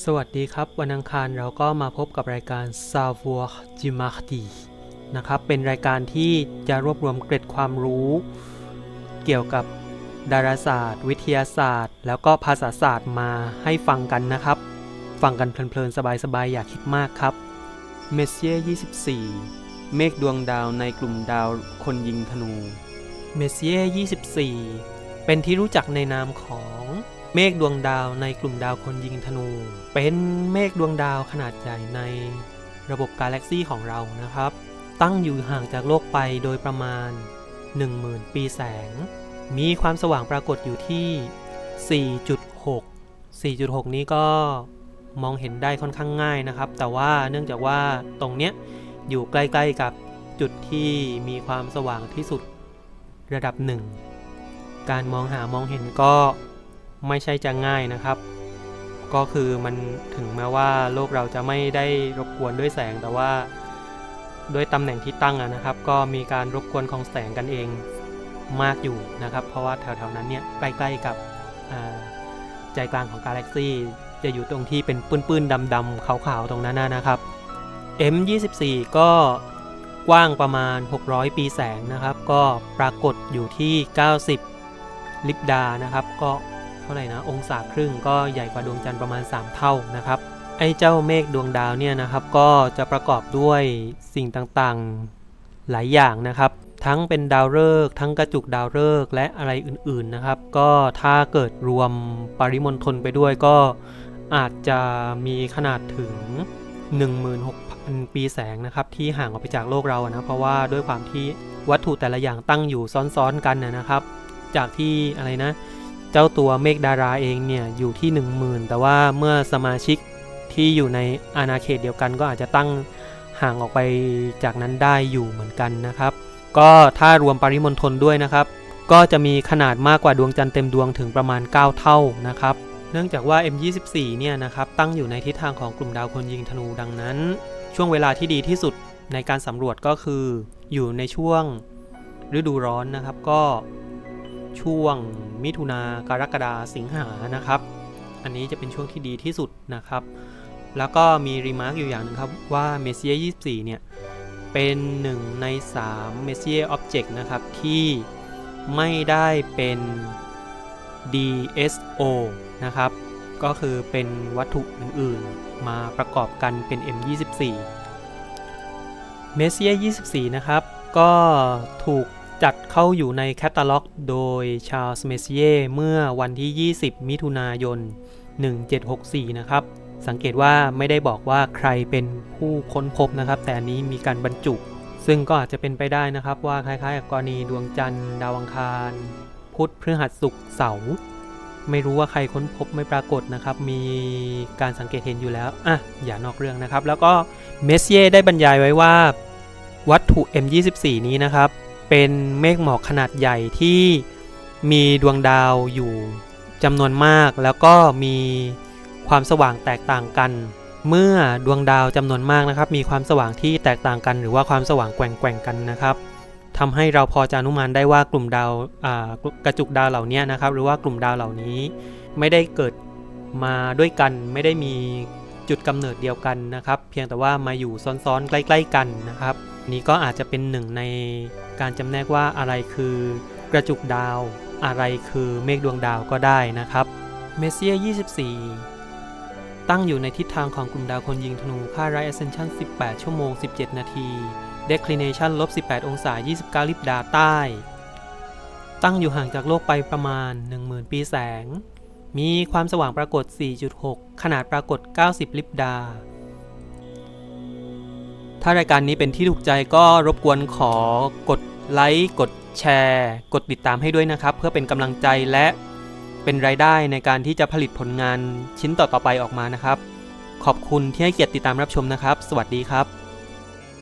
สวัสดีครับ วันอังคารเราก็มาพบกับรายการ Savoir du Mardi นะครับ เป็นรายการที่จะรวบรวมเกร็ดความรู้ เกี่ยวกับดาราศาสตร์ วิทยาศาสตร์ แล้วก็ภาษาศาสตร์มาให้ฟังกันนะครับ ฟังกันเพลินๆ สบายๆ อย่าคิดมากครับเมสเซีย24 เมฆดวงดาวในกลุ่มดาวคนยิงธนูเมสเซีย24 เป็นที่รู้จักในนามของ เมฆดวงดาวในกลุ่มดาวคนยิงธนู เป็นเมฆดวงดาวขนาดใหญ่ในระบบกาแล็กซีของเรานะครับ ตั้งอยู่ห่างจากโลกไปโดยประมาณ 10,000 ปีแสง มีความสว่างปรากฏอยู่ที่ 4.6 4.6 นี้ก็มองเห็นได้ค่อนข้างง่ายนะครับ แต่ว่าเนื่องจากว่าตรงเนี้ยอยู่ใกล้ๆกับจุดที่มีความสว่างที่สุดระดับหนึ่ง การมองหามองเห็นก็ ไม่ใช่จะง่ายนะครับ ก็คือมันถึงแม้ว่าโลกเราจะไม่ได้รบกวนด้วยแสงแต่ว่าด้วยตำแหน่งที่ตั้งนะครับ ก็มีการรบกวนของแสงกันเองมากอยู่นะครับ เพราะว่าแถวๆนั้นเนี่ยใกล้ๆกับใจกลางของกาแล็กซี่จะอยู่ตรงที่เป็นปื้นๆดำๆขาวๆตรงนั้นนะครับ M24 ก็กว้างประมาณ 600 ปีแสงนะครับ ก็ปรากฏอยู่ที่ 90 ลิปดานะครับ ก็ เท่าไหร่นะองศาครึ่งก็ใหญ่กว่าดวงจันทร์ประมาณ 3 เท่านะครับไอ้เจ้าเมฆดวงดาวเนี่ยนะครับก็จะประกอบด้วยสิ่งต่างๆหลายอย่างนะครับ ทั้งเป็นดาวฤกษ์ทั้งกระจุกดาวฤกษ์และอะไรอื่นๆนะครับ ก็ถ้าเกิดรวมปริมณฑลไปด้วยก็อาจจะมีขนาดถึง 16,000 ปีแสงนะครับ ที่ห่างออกไปจากโลกเราอะนะเพราะว่าด้วยความที่วัตถุแต่ละอย่างตั้งอยู่ซ้อนๆกันนะนะครับ จากที่อะไรนะ เจ้าตัวเมฆดาราเองเนี่ยอยู่ที่ 10,000 แต่ว่าเมื่อสมาชิกที่อยู่ในอาณาเขตเดียวกันก็อาจจะตั้งห่างออกไปจากนั้นได้อยู่เหมือนกันนะครับ ก็ถ้ารวมปริมณฑลด้วยนะครับ ก็จะมีขนาดมากกว่าดวงจันทร์เต็มดวงถึงประมาณ 9 เท่านะครับ เนื่องจากว่า M24 เนี่ยนะครับตั้งอยู่ในทิศทางของกลุ่มดาวคนยิงธนูดังนั้น ช่วงเวลาที่ดีที่สุดในการสำรวจก็คืออยู่ในช่วงฤดูร้อนนะครับ ก็ ช่วงมิถุนากรกฎาสิงหานะครับ อันนี้จะเป็นช่วงที่ดีที่สุดนะครับ แล้วก็มีรีมาร์กอยู่อย่างหนึ่งครับว่าเมสเซีย24 เนี่ย เป็นหนึ่งใน3 m e s s i e r Object นะครับ ที่ไม่ได้เป็น DSO นะครับ ก็คือเป็นวัตถุอื่นๆ มาประกอบกันเป็น M24 เมสเซีย24 นะครับ ก็ถูก จัดเข้าอยู่ในแคตตาล็อกโดยชาร์ลส์เมสเซียเมื่อวันที่ 20 มิถุนายน 1764 นะครับ สังเกตว่าไม่ได้บอกว่าใครเป็นผู้ค้นพบนะครับ แต่อันนี้มีการบรรจุ ซึ่งก็อาจจะเป็นไปได้นะครับว่าคล้ายๆกับกรณีดวงจันทร์ดาวอังคาร พุธพฤหัสศุกร์เสาร์ไม่รู้ว่าใครค้นพบไม่ปรากฏนะครับ มีการสังเกตเห็นอยู่แล้ว อะ อย่านอกเรื่องนะครับ แล้วก็เมสเซียได้บรรยายไว้ว่า วัตถุ M24 นี้นะครับ เป็นเมฆหมอกขนาดใหญ่ที่มีดวงดาวอยู่จำนวนมาก แล้วก็มีความสว่างแตกต่างกัน เมื่อดวงดาวจำนวนมากนะครับ มีความสว่างที่แตกต่างกัน หรือว่าความสว่างแกว่งๆกันนะครับทำให้เราพอจะอนุมานได้ว่ากลุ่มดาวกระจุกดาวเหล่านี้นะครับ หรือว่ากลุ่มดาวเหล่านี้ ไม่ได้เกิดมาด้วยกันไม่ได้มีจุดกำเนิดเดียวกันนะครับ เพียงแต่ว่ามาอยู่ซ้อนๆใกล้ ๆ กันนะครับ นี้ก็อาจจะเป็นหนึ่งในการจำแนกว่าอะไรคือกระจุกดาว อะไรคือเมฆดวงดาวก็ได้นะครับ เมสเซีย 24 ตั้งอยู่ในทิศทางของกลุ่มดาวคนยิงธนู ค่าไร ascension 18 ชั่วโมง 17 นาที declination ลบ 18 องศา 29 ลิบดาใต้ ตั้งอยู่ห่างจากโลกไปประมาณ 10,000 ปีแสง มีความสว่างปรากฏ 4.6 ขนาดปรากฏ 90 ลิบดา ถ้ารายการนี้เป็นที่ถูกใจก็รบกวนขอกดไลค์กดแชร์ กดติดตามให้ด้วยนะครับ เพื่อเป็นกำลังใจและเป็นรายได้ในการที่จะผลิตผลงานชิ้นต่อๆไปออกมานะครับ ขอบคุณที่ให้เกียรติติดตามรับชมนะครับ สวัสดีครับ